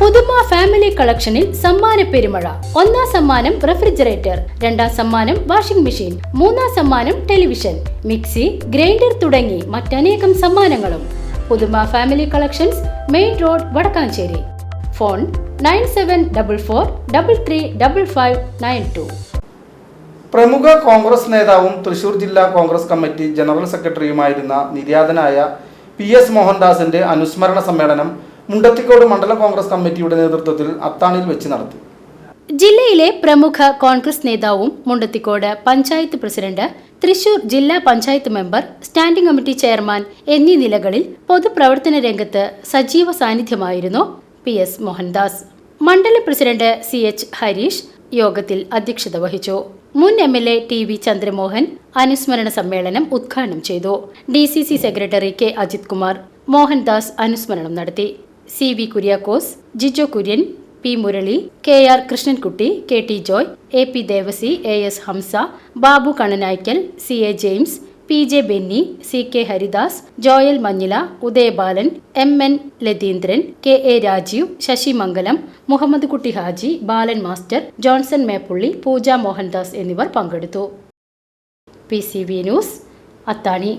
പുതുമ ഫാമിലി കളക്ഷനിൽ സമ്മാന പെരുമഴ. ഒന്നാം സമ്മാനം റെഫ്രിജറേറ്റർ രണ്ടാം സമ്മാനം വാഷിംഗ് മെഷീൻ മൂന്നാം സമ്മാനം ടെലിവിഷൻ മിക്സി ഗ്രൈൻഡർ തുടങ്ങി മറ്റനേകം സമ്മാനങ്ങളും. Puthuma family collections main road Vadakkanchery. Phone nine seven double four double three double five nine two. പ്രമുഖ കോൺഗ്രസ് നേതാവും തൃശൂർ ജില്ലാ കോൺഗ്രസ് കമ്മിറ്റി ജനറൽ സെക്രട്ടറിയുമായിരുന്ന നിര്യാതനായ പി എസ് മോഹൻദാസിന്റെ അനുസ്മരണ സമ്മേളനം മുണ്ടത്തിക്കോട് മണ്ഡല കോൺഗ്രസ് കമ്മിറ്റിയുടെ നേതൃത്വത്തിൽ അത്താണിയിൽ വെച്ച് നടത്തി. ജില്ലയിലെ പ്രമുഖ കോൺഗ്രസ് നേതാവും മുണ്ടത്തിക്കോട് പഞ്ചായത്ത് പ്രസിഡന്റ് തൃശൂർ ജില്ലാ panchayat member standing committee chairman എന്നീ നിലകളിൽ പൊതുപ്രവർത്തന രംഗത്ത് സജീവ സാന്നിധ്യമായിരുന്നു പി എസ് മോഹൻദാസ്. മണ്ഡലം പ്രസിഡന്റ് സി എച്ച് ഹരീഷ് യോഗത്തിൽ അധ്യക്ഷത വഹിച്ചു. മുൻ M L A T V Chandramohan അനുസ്മരണ സമ്മേളനം ഉദ്ഘാടനം ചെയ്തു. D C C secretary K Ajith Kumar Mohandas അനുസ്മരണം നടത്തി. C V Kuriakose Jijo Kurian P Murali K R Krishnankutty K T Joy A P Devasi A S Hamza Babu Kananaikkal C A James P J Benny C K Haridas Joel Manjila Udayabalan M N Latheendran K A Rajeev Sasimangalam Muhammad Kutty Haji Balan master Johnson Meppully Pooja Mohandas എന്നിവർ പങ്കെടുത്തു. P C V news Athani.